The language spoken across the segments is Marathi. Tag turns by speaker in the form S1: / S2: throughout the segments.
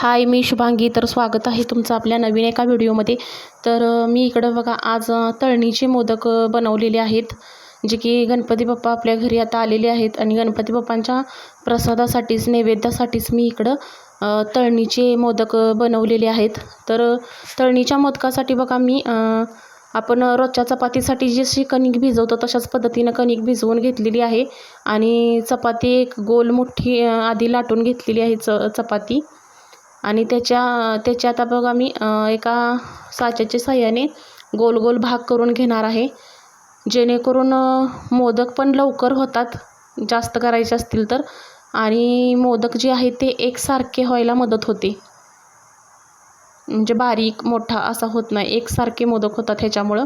S1: हाय मी शुभांगी. तर स्वागत आहे तुमचं आपल्या नवीन एका व्हिडिओमध्ये. तर मी इकडं बघा आज तळणीचे मोदक बनवलेले आहेत. जे की गणपती बाप्पा आपल्या घरी आता आलेले आहेत आणि गणपती बाप्पांच्या प्रसादासाठीच नैवेद्यासाठीच मी इकडं तळणीचे मोदक बनवलेले आहेत. तर तळणीच्या मोदकासाठी बघा मी आपण रोजच्या चपातीसाठी जशी कणिक भिजवतो तशाच पद्धतीनं कणिक भिजवून घेतलेली आहे. आणि चपाती एक गोल मोठी आधी लाटून घेतलेली आहे च चपाती. आणि त्याच्या त्याच्या आता बघा मी एका साच्याच्या साह्याने गोल गोल भाग करून घेणार आहे. जेणेकरून मोदक पण लवकर होतात जास्त करायचे असतील तर. आणि मोदक जे आहे ते एकसारखे व्हायला मदत होते. म्हणजे बारीक मोठा असा होत नाही. एकसारखे मोदक होतात ह्याच्यामुळं.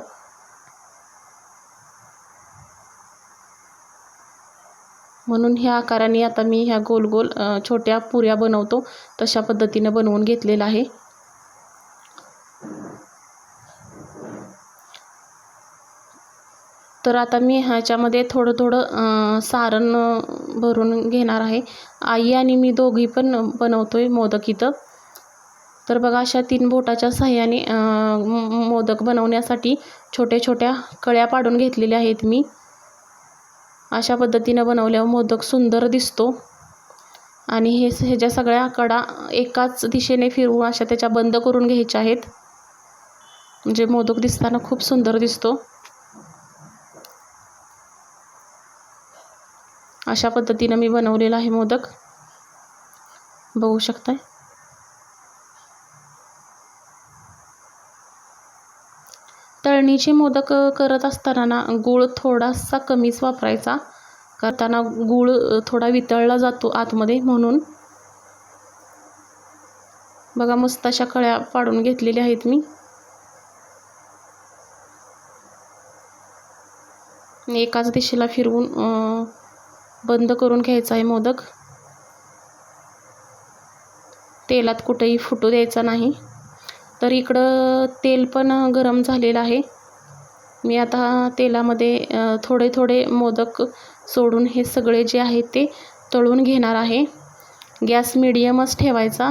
S1: म्हणून ह्या आकाराने आता मी ह्या गोल गोल छोट्या पुऱ्या बनवतो. तशा पद्धतीनं बनवून घेतलेलं आहे. तर आता मी ह्याच्यामध्ये थोडं थोडं सारण भरून घेणार आहे. आई आणि मी दोघी पण बनवतो आहे मोदक इथं. तर बघा अशा तीन बोटाच्या साह्याने मोदक बनवण्यासाठी छोट्या छोट्या कळ्या पाडून घेतलेल्या आहेत मी. अशा पद्धतीनं बनवल्यावर मोदक सुंदर दिसतो. आणि हे ह्याच्या सगळ्या कडा एकाच दिशेने फिरवून अशा त्याच्या बंद करून घ्यायच्या आहेत. म्हणजे मोदक दिसताना खूप सुंदर दिसतो. अशा पद्धतीनं मी बनवलेला आहे मोदक. बघू शकताय? तळणीचे मोदक करत असताना ना गूळ थोडासा कमीच वापरायचा. करताना गूळ थोडा वितळला जातो आतमध्ये म्हणून. बघा मस्त अशा कळ्या पाडून घेतलेल्या आहेत मी. एकाच दिशेला फिरवून बंद करून घ्यायचा आहे मोदक. तेलात कुठेही फुटू द्यायचा नाही. तर इकडं तेल पण गरम झालेलं आहे. मी आता तेलामध्ये थोडे थोडे मोदक सोडून हे सगळे जे आहे ते तळून घेणार आहे. गॅस मिडियमच ठेवायचा.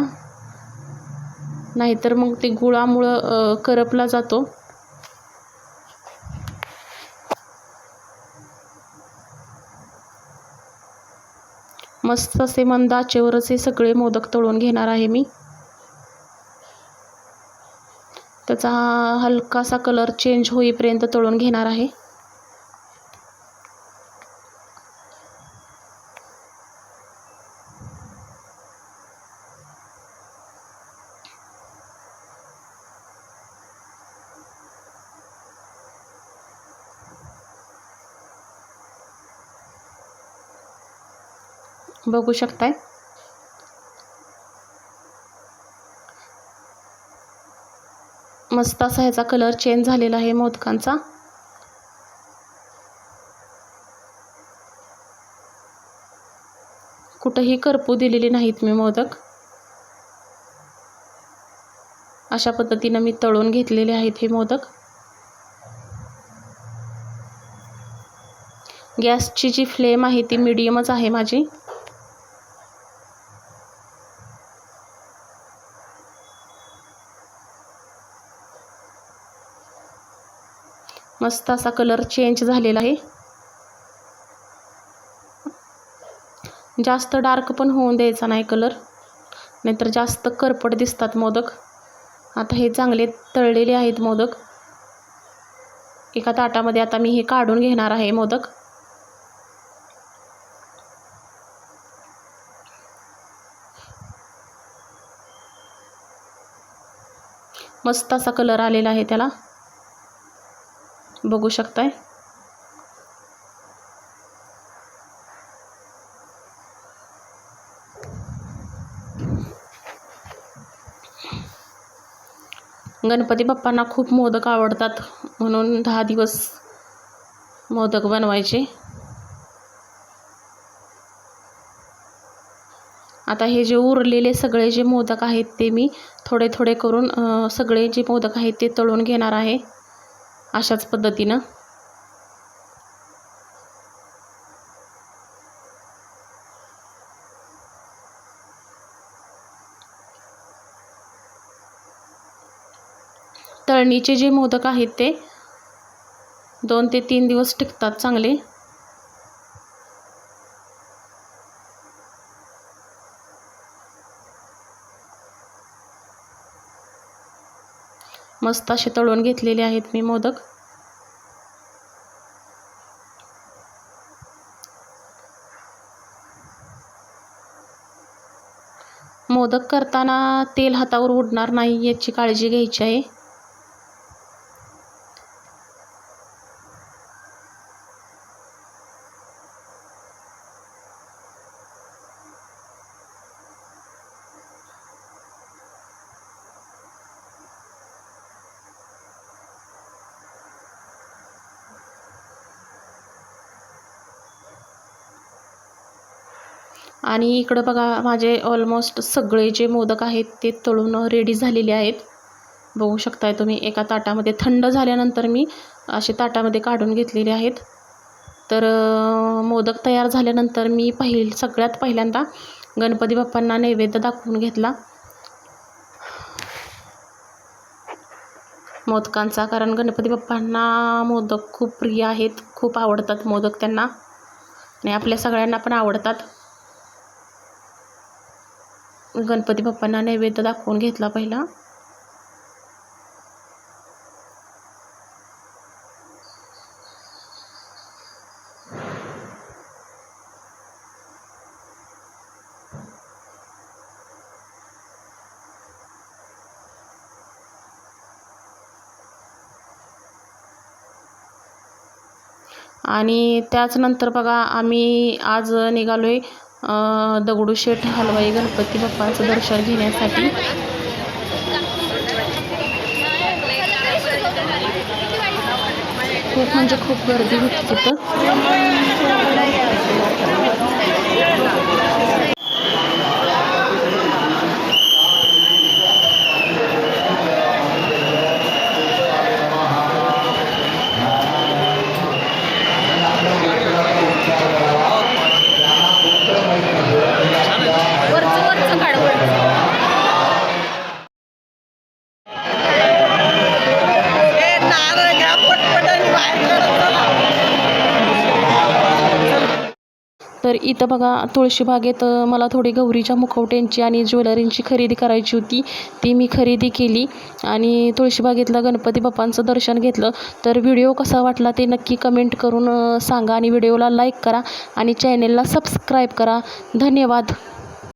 S1: नाहीतर मग ते गुळामुळं करपला जातो. मस्त असे मंद आचेवरच हे सगळे मोदक तळून घेणार आहे मी. त्याचा हलकासा कलर चेंज होईपर्यंत तळून घेणार आहे. बघू शकताय? मस्त असा ह्याचा कलर चेंज झालेला आहे मोदकांचा. कुठंही करपू दिलेली नाहीत मी मोदक. अशा पद्धतीनं मी तळून घेतलेले आहेत हे मोदक. गॅसची जी फ्लेम आहे ती मिडियमच आहे माझी. मस्त असा कलर चेंज झालेला आहे. जास्त डार्क पण होऊन द्यायचा नाही कलर. नाहीतर जास्त करपट दिसतात मोदक. आता हे चांगले तळलेले आहेत मोदक. एका ताटामध्ये आता मी हे काढून घेणार आहे मोदक. मस्त असा कलर आलेला आहे त्याला. बघू शकताय. गणपती बाप्पांना खूप मोदक आवडतात म्हणून दहा दिवस मोदक बनवायचे. आता हे जे उरलेले सगळे जे मोदक आहेत ते मी थोडे थोडे करून सगळे जे मोदक आहेत ते तळून घेणार आहे. अशाच पद्धतीनं. तळणीचे जे मोदक आहेत ते दोन ते तीन दिवस टिकतात चांगले. मस्त असे तळून घेतलेले आहेत मी मोदक. मोदक करताना तेल हातावर उडणार नाही याची काळजी घ्यायची आहे. आणि इकडं बघा माझे ऑलमोस्ट सगळे जे मोदक आहेत ते तळून रेडी झालेले आहेत. बघू शकताय तुम्ही एका ताटामध्ये थंड झाल्यानंतर मी असे ताटामध्ये काढून घेतलेले आहेत. तर मोदक तयार झाल्यानंतर मी पहिल सगळ्यात पहिल्यांदा गणपती बाप्पांना नैवेद्य दाखवून घेतला. मोदकांचा कारण गणपती बाप्पांना मोदक खूप प्रिय आहेत खूप आवडतात मोदक त्यांना. आणि आपल्या सगळ्यांना पण आवडतात. गणपती बाप्पांना नैवेद्य दाखवून घेतला पहिला. आणि त्याच नंतर बघा आम्ही आज निघालो आहे दगडूशेठ हलवाई गणपती बाप्पांचं दर्शन घेण्यासाठी. खूप म्हणजे खूप गर्दी होती तिथं. तर इथं बघा तुळशीबागेत मला थोडी गौरीच्या मुखवट्यांची आणि ज्वेलरींची खरेदी करायची होती. ती मी खरेदी केली आणि तुळशीबागेतलं गणपती बाप्पांचं दर्शन घेतलं. तर व्हिडिओ कसा वाटला ते नक्की कमेंट करून सांगा आणि व्हिडिओला लाईक करा आणि चॅनेलला सबस्क्राईब करा. धन्यवाद.